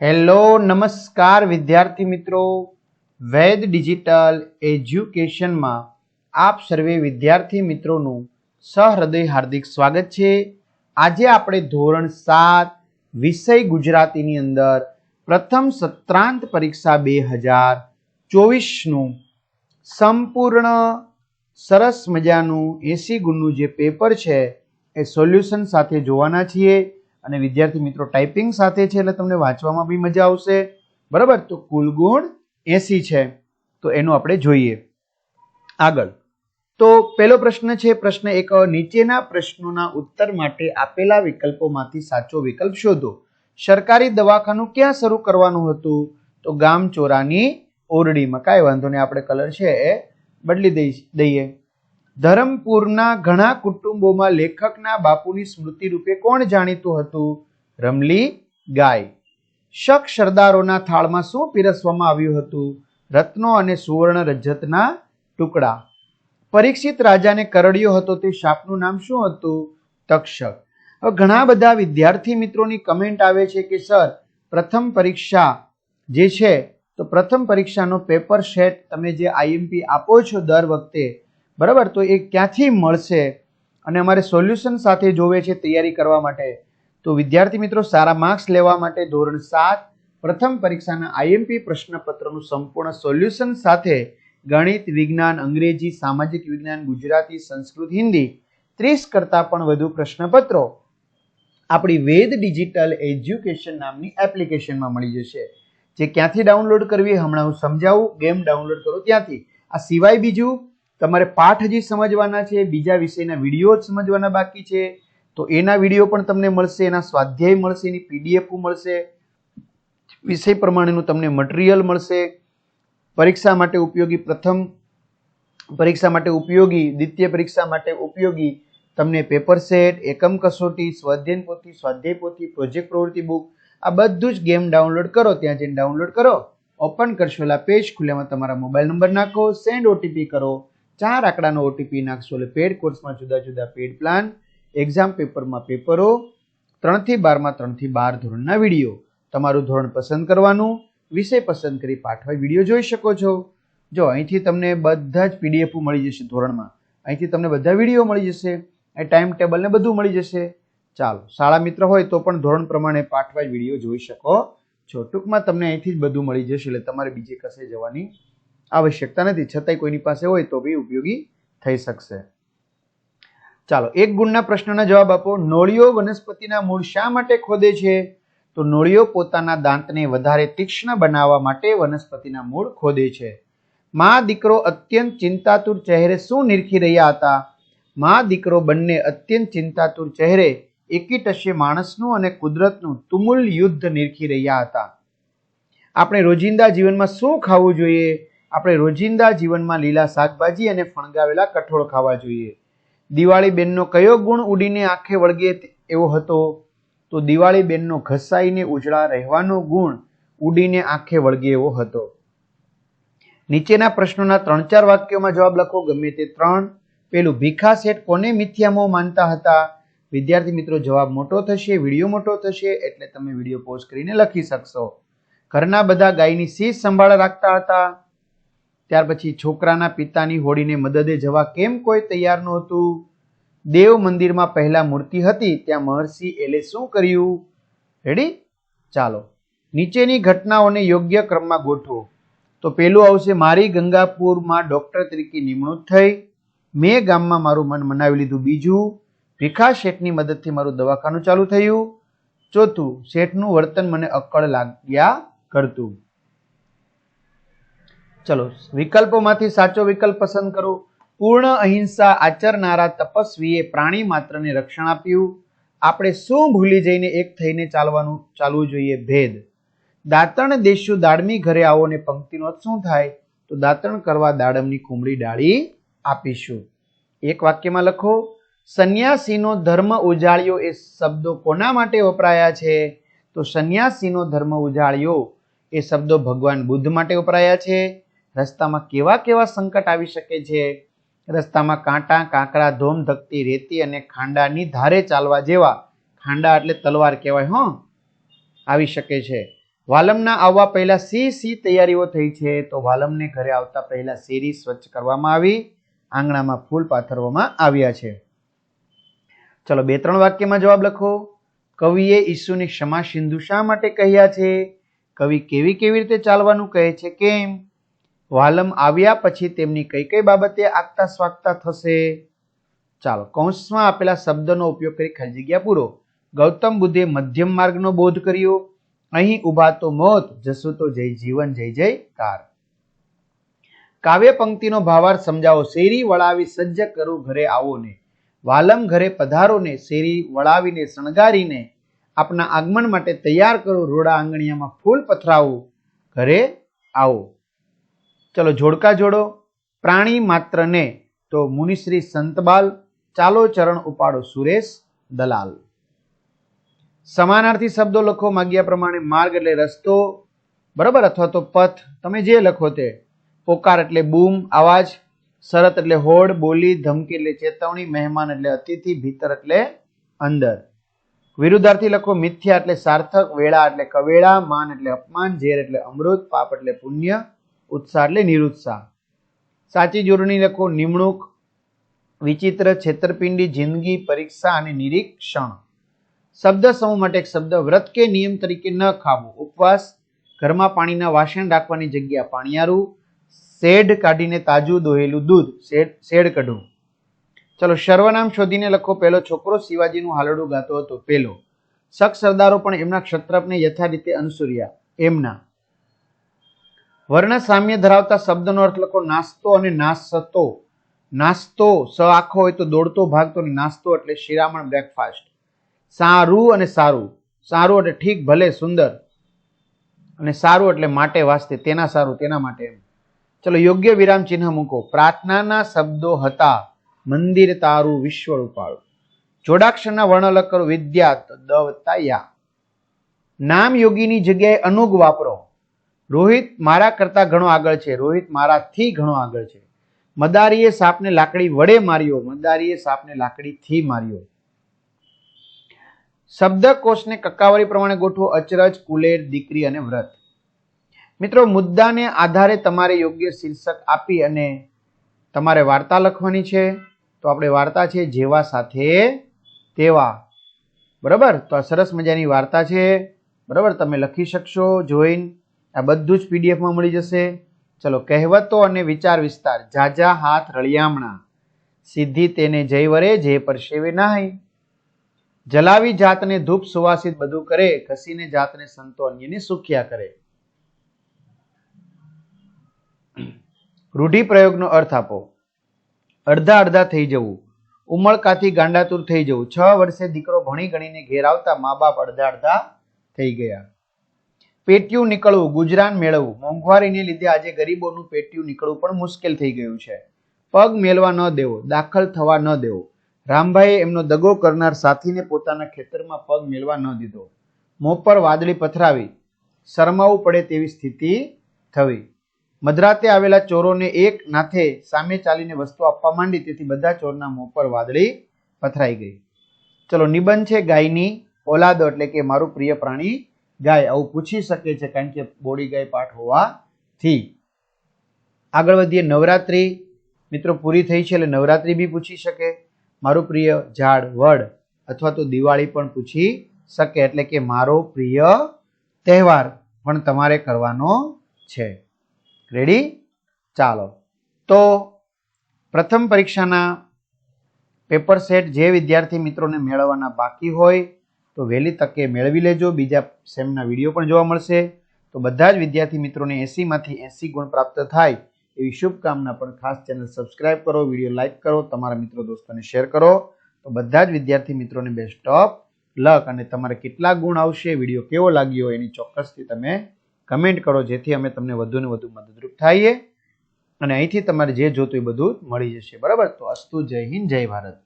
Hello, નમસ્કાર વિદ્યાર્થી મિત્રો. વૈદ ડિજિટલ એજ્યુકેશનમાં આપ સર્વે વિદ્યાર્થી મિત્રોનું સહૃદય હાર્દિક સ્વાગત છે. આજે આપણે ધોરણ સાત, વિષય ગુજરાતીની અંદર પ્રથમ સત્રાંત પરીક્ષા બે હજાર ચોવીસનું સંપૂર્ણ સરસ મજાનું એસી ગુણનું જે પેપર છે, એ સોલ્યુશન સાથે જોવાના છીએ. અને વિદ્યાર્થી મિત્રો ટાઈપિંગ સાથે છે એટલે તમને વાંચવામાં બી મજા આવશે. બરાબર? તો કુલ ગુણ એસી છે. તો એનું આપણે જોઈએ. આગળ. તો પહેલો પ્રશ્ન છે, પ્રશ્ન એક, નીચેના પ્રશ્નોના ઉત્તર માટે આપેલા વિકલ્પોમાંથી સાચો વિકલ્પ શોધો. સરકારી દવાખાનું ક્યાં શરૂ કરવાનું હતું? તો ગામ ચોરાની ઓરડીમાં કાંઈ વાંધો નહીં, આપણે કલર છે એ બદલી દઈ દઈએ. ધરમપુરના ઘણા કુટુંબોમાં લેખકના બાપુની સ્મૃતિ રૂપે કોણ જાણીતું હતું? રમલી, ગાય. શક સરદારોના થાળમાં શું પીરસવામાં આવ્યું હતું? રત્નો અને સુવર્ણ રજતના ટુકડા. પરીક્ષિત રાજાને કરડ્યો હતો તે શાપનું નામ શું હતું? તક્ષક. હવે ઘણા બધા વિદ્યાર્થી મિત્રોની કમેન્ટ આવે છે કે, સર, પ્રથમ પરીક્ષા જે છે, તો પ્રથમ પરીક્ષાનો પેપર સેટ તમે જે આઈએમપી આપો છો દર વખતે બરાબર? તો એ ક્યાંથી મળશે? અને અમારે સોલ્યુશન સાથે જોવે છે તૈયારી કરવા માટે. તો વિદ્યાર્થી મિત્રો, સારા માર્ક્સ લેવા માટે ધોરણ સાત, પ્રથમ પરીક્ષાના આઈએમપી પ્રશ્નપત્રનું સંપૂર્ણ સોલ્યુશન સાથે ગણિત, વિજ્ઞાન, અંગ્રેજી, સામાજિક વિજ્ઞાન, ગુજરાતી, સંસ્કૃત, હિન્દી, ત્રીસ કરતાં પણ વધુ પ્રશ્નપત્રો આપણી વેદ ડિજિટલ એજ્યુકેશન નામની એપ્લિકેશનમાં મળી જશે. જે ક્યાંથી ડાઉનલોડ કરવી હમણાં હું સમજાવું, ગેમ ડાઉનલોડ કરો ત્યાંથી. આ સિવાય બીજું તમારે પાઠ હજી સમજવાના છે, બીજા વિષયના વીડિયો જ સમજવાના બાકી છે. તો એના વીડિયો પણ તમને મળશે, એના સ્વાધ્યાય મળશે, એની પીડીએફ મળશે. વિષય પ્રમાણેનું તમને મટીરિયલ મળશે. પરીક્ષા માટે ઉપયોગી પ્રથમ પરીક્ષા માટે ઉપયોગી, દ્વિતીય પરીક્ષા માટે ઉપયોગી તમને પેપર સેટ, એકમ કસોટી સ્વાધ્યાયન પોથી, સ્વાધ્યાય પોથી, પ્રોજેક્ટ પ્રવૃત્તિ બુક, આ બધું જ ગેમ ડાઉનલોડ કરો, ત્યાં જઈને ડાઉનલોડ કરો. ઓપન કરશો પેજ ખુલ્યામાં તમારા મોબાઈલ નંબર નાખો, સેન્ડ ઓટીપી કરો. ચાર આંકડાનો ઓટીપી નાખશો એટલે પેડ કોર્સમાં જુદા જુદા પેડ પ્લાન એક્ઝામ પેપરમાં પેપરો, ત્રણથી બારમાં ત્રણથી બાર ધોરણના વીડિયો. તમારું ધોરણ પસંદ કરવાનું, વિષય પસંદ કરી પાઠવાય વીડિયો જોઈ શકો છો. જો અહીંથી તમને બધા જ પીડીએફ મળી જશે ધોરણમાં, અહીંથી તમને બધા વીડિયો મળી જશે અહીં ટાઈમ ટેબલ ને બધું મળી જશે. ચાલો, શાળા મિત્ર હોય તો પણ ધોરણ પ્રમાણે પાઠવાય વીડિયો જોઈ શકો છો. ટૂંકમાં તમને અહીંથી જ બધું મળી જશે, એટલે તમારે બીજે કશે જવાની આવશ્યકતા નથી. છતાંય કોઈની પાસે હોય તો બી ઉપયોગી થઈ શકશે. ચાલો, એક ગુણના પ્રશ્નના જવાબ આપો. નોળિયો વનસ્પતિના મૂળ શા માટે ખોદે છે? તો નોળિયો પોતાના દાંતને વધારે તીક્ષ્ણ બનાવવા માટે વનસ્પતિના મૂળ ખોદે છે. માં દીકરો અત્યંત ચિંતાતુર ચહેરે શું નિરખી રહ્યા હતા? માં દીકરો બંને અત્યંત ચિંતાતુર ચહેરે એકી માણસનું અને કુદરતનું તુમુલ યુદ્ધ નિરખી રહ્યા હતા. આપણે રોજિંદા જીવનમાં શું ખાવું જોઈએ? આપણે રોજિંદા જીવનમાં લીલા શાકભાજી અને ફણગાવેલા કઠોળ ખાવા જોઈએ. દિવાળી બેનનો કયો ગુણ ઉડીને આંખે વળગે એવો હતો? તો દિવાળી બેનનો ઘસાઈને ઉજળા રહેવાનો ગુણ ઉડીને આંખે વળગે એવો હતો. નીચેના પ્રશ્નોના ત્રણ ચાર વાક્યોમાં જવાબ લખો. ગમે તે ત્રણ. પેલું, ભીખા શેઠ કોને મિથ્યામો માનતા હતા? વિદ્યાર્થી મિત્રો, જવાબ મોટો થશે, વીડિયો મોટો થશે, એટલે તમે વીડિયો પોઝ કરીને લખી શકશો. ઘરના બધા ગાયની શીશ સંભાળ રાખતા હતા. ત્યાર પછી છોકરાના પિતાની હોડીને મદદે જવા કેમ કોઈ તૈયાર નહોતું? દેવ મંદિરમાં પહેલા મૂર્તિ હતી, ત્યાં મહર્ષિ એલે શું કર્યું? રેડી ચાલો. નીચેની ઘટનાઓને યોગ્ય ક્રમમાં ગોઠવો. તો પેલું આવશે, મારી ગંગાપુરમાં ડોક્ટર તરીકે નિમણૂક થઈ. મેં ગામમાં મારું મન મનાવી લીધું. બીજું, ભીખા શેઠની મદદથી મારું દવાખાનું ચાલુ થયું. ચોથું, શેઠનું વર્તન મને અક્કળ લાગ્યા કરતું. ચલો, વિકલ્પોમાંથી સાચો વિકલ્પ પસંદ કરો. પૂર્ણ અહિંસા આચરનારા તપસ્વીએ પ્રાણી માત્રને રક્ષણ આપ્યું. આપણે શું ભૂલી જઈને એક થઈને ચાલવાનું, ચાલવું જોઈએ? ભેદ. દાંતણ દેશું દાડમી ઘરે આવો ને પંક્તિનો શું થાય? તો દાંતણ કરવા દાડમની કુમળી ડાળી આપીશું. એક વાક્યમાં લખો, સંન્યાસીનો ધર્મ ઉજાળ્યો એ શબ્દો કોના માટે વપરાયા છે? તો સંન્યાસીનો ધર્મ ઉજાળ્યો એ શબ્દો ભગવાન બુદ્ધ માટે વપરાયા છે. રસ્તામાં કેવા કેવા સંકટ આવી શકે છે? રસ્તામાં કાંટા, કાંકરા, ધોમ ધકતી, રેતી અને ખાંડાની ધારે ચાલવા જેવા ખાંડા એટલે તલવાર કહેવાય, હો, આવી શકે છે. વાલમના આવવા પહેલા સી સી તૈયારીઓ થઈ છે, તો વાલમને ઘરે આવતા પહેલા શેરી સ્વચ્છ કરવામાં આવી, આંગણામાં ફૂલ પાથરવામાં આવ્યા છે. ચલો બે ત્રણ વાક્યમાં જવાબ લખો. કવિએ ઈસુને ક્ષમા સિંધુ શા માટે કહ્યા છે? કવિ કેવી કેવી રીતે ચાલવાનું કહે છે, કેમ? વાલમ આવ્યા પછી તેમની કઈ કઈ બાબતે આગતા સ્વાગતા થશે? ચાલો, કૌંસમાં આપેલા શબ્દનો ઉપયોગ કરી ખાલી જગ્યા પૂરો. ગૌતમ બુદ્ધે મધ્યમ માર્ગનો બોધ કર્યો. અહીં ઊભા તો મોત જશું તો જય જીવન, જય જય કાર કાવ્ય પંક્તિનો ભાવાર્થ સમજાવો. શેરી વળાવી સજ્જ કરો ઘરે આવો ને વાલમ ઘરે પધારો ને શેરી વળાવીને શણગારીને આપના આગમન માટે તૈયાર કરો. રોડા આંગણિયામાં ફૂલ પથરાવો. ઘરે આવો. ચલો જોડકા જોડો. પ્રાણી માત્રને તો મુનિશ્રી સંતબાલ, ચાલો ચરણ ઉપાડો સુરેશ દલાલ. સમાનાર્થી શબ્દો લખો, માગ્યા પ્રમાણે માર્ગ એટલે રસ્તો. બરાબર? અથવા તો પથ. તમે જે લખો તે. પોકાર એટલે બૂમ, અવાજ. શરત એટલે હોડ, બોલી, ધમકી એટલે ચેતવણી. મહેમાન એટલે અતિથિ, ભીતર એટલે અંદર. વિરુદ્ધાર્થી લખો, મિથ્યા એટલે સાર્થક, વેળા એટલે કવેળા. માન એટલે અપમાન. ઝેર એટલે અમૃત. પાપ એટલે પુણ્ય. ઉત્સાહ એટલે નિરુત્સાહ. સાચી જોડણી લખો, નિમણૂક, વિચિત્ર, છેતરપિંડી, જિંદગી, પરીક્ષા અને નિરીક્ષણ. શબ્દ સમૂહ માટે એક શબ્દ વ્રત કે નિયમ તરીકે ન ખાવું. ઉપવાસ, ઘરમાં પાણીના વાસણ રાખવાની જગ્યા પાણીયારું, શેડ કાઢીને તાજું દોહેલું દૂધ, શેડ શેડ કઢવું. ચલો, સર્વનામ શોધીને લખો. પહેલો છોકરો શિવાજીનું હાલડું ગાતો હતો પેલો શક સરદારો પણ એમના ક્ષત્રપને યથા રીતે અનુસર્યા. એમના. વર્ણ સામ્ય ધરાવતા શબ્દનો અર્થ લખો, નાસ્તો અને નાસતો. નાસ્તો સ આખો હોય તો દોડતો, ભાગતો અને નાસ્તો એટલે શિરામણ બ્રેકફાસ્ટ સારું અને સારું. સારું એટલે ઠીક, ભલે, સુંદર. અને સારું એટલે માટે વાસ્તે, તેના સારું, તેના માટે એમ. ચલો, યોગ્ય વિરામ ચિહ્ન મૂકો. પ્રાર્થનાના શબ્દો હતા. મંદિર તારું વિશ્વ રૂપાળું જોડાક્ષરના વર્ણ અલગ વિદ્યા તો દ યા નામ યોગીની જગ્યાએ અનુગ વાપરો. રોહિત મારા કરતા ઘણો આગળ છે. રોહિત મારાથી ઘણો આગળ છે. મદારીએ સાપને લાકડી વડે માર્યો. મદારીએ સાપને લાકડીથી માર્યો. શબ્દકોશને કક્કાવારી પ્રમાણે ગોઠવો. અચરજ, કુલેર, દીકરી અને વ્રત. મિત્રો, મુદ્દાને આધારે તમારે યોગ્ય શીર્ષક આપી અને તમારે વાર્તા લખવાની છે. તો આપણે વાર્તા છે જેવા સાથે તેવા. બરાબર? તો આ સરસ મજાની વાર્તા છે. બરાબર? તમે લખી શકશો, જોઈન. આ બધું જ પીડીએફમાં મળી જશે. ચલો, કહેવતો અને વિચાર વિસ્તાર, જાજા હાથ રળિયામણા. સિદ્ધિ તેને જય વરે, જે પરસેવે નાહી. જલાવી જાતને ધૂપ સુવાસિત બધું કરે, ઘસીને જાતને સંતો અન્યને સુખ્યા કરે. રૂઢિપ્રયોગનો અર્થ આપો. અડધા અડધા થઈ જવું. ઉમળકાથી ગાંડાતુર થઈ જવું. છ વર્ષે દીકરો ભણી ગણીને ઘેર આવતા મા બાપ અડધા અડધા થઈ ગયા. પેટ્યું નીકળવું, ગુજરાન મેળવવું. મોંઘવારીને લીધે આજે ગરીબોનું પેટ્યું નીકળવું પણ મુશ્કેલ થઈ ગયું છે. પગ મેળવા ન દેવો, દાખલ થવા ન દેવો. રામભાઈએ એમનો દગો કરનાર સાથીને પોતાના ખેતરમાં પગ મેળવા ન દીધો. મોં પર વાદળી પથરાવી, શરમાવું પડે તેવી સ્થિતિ થવી. મધરાતે આવેલા ચોરોને એક નાથે સામે ચાલીને વસ્તુ આપવા માંડી, તેથી બધા ચોરના મોં પર વાદળી પથરાઈ ગઈ. ચલો, નિબંધ છે ગાયની, ઓલાદો એટલે કે મારું પ્રિય પ્રાણી ગાય આવું પૂછી શકે છે કારણ કે બોડી ગાય પાઠ હોવાથી. આગળ વધીએ, નવરાત્રી. મિત્રો, પૂરી થઈ છે એટલે નવરાત્રી બી પૂછી શકે. મારું પ્રિય ઝાડ વડ અથવા તો દિવાળી પણ પૂછી શકે એટલે કે મારો પ્રિય તહેવાર પણ તમારે કરવાનો છે. રેડી ચાલો. તો પ્રથમ પરીક્ષાના પેપર સેટ જે વિદ્યાર્થી મિત્રોને મેળવવાના બાકી હોય તો વહેલી તકે મેળવી લેજો. બીજા સેમના વીડિયો પણ જોવા મળશે. તો બધા જ વિદ્યાર્થી મિત્રોને એંસીમાંથી એંસી ગુણ પ્રાપ્ત થાય એવી શુભકામના પણ ખાસ ચેનલ સબસ્ક્રાઇબ કરો, વીડિયો લાઇક કરો, તમારા મિત્રો દોસ્તોને શેર કરો. તો બધા જ વિદ્યાર્થી મિત્રોને બેસ્ટ ઓફ લક. અને તમારે કેટલા ગુણ આવશે, વીડિયો કેવો લાગ્યો, એની ચોક્કસથી તમે કમેન્ટ કરો, જેથી અમે તમને વધુ ને વધુ મદદરૂપ થઈએ. અને અહીંથી તમારે જે જોતું એ બધું મળી જશે. બરાબર? તો અસ્તુ, જય હિન્દ, જય ભારત.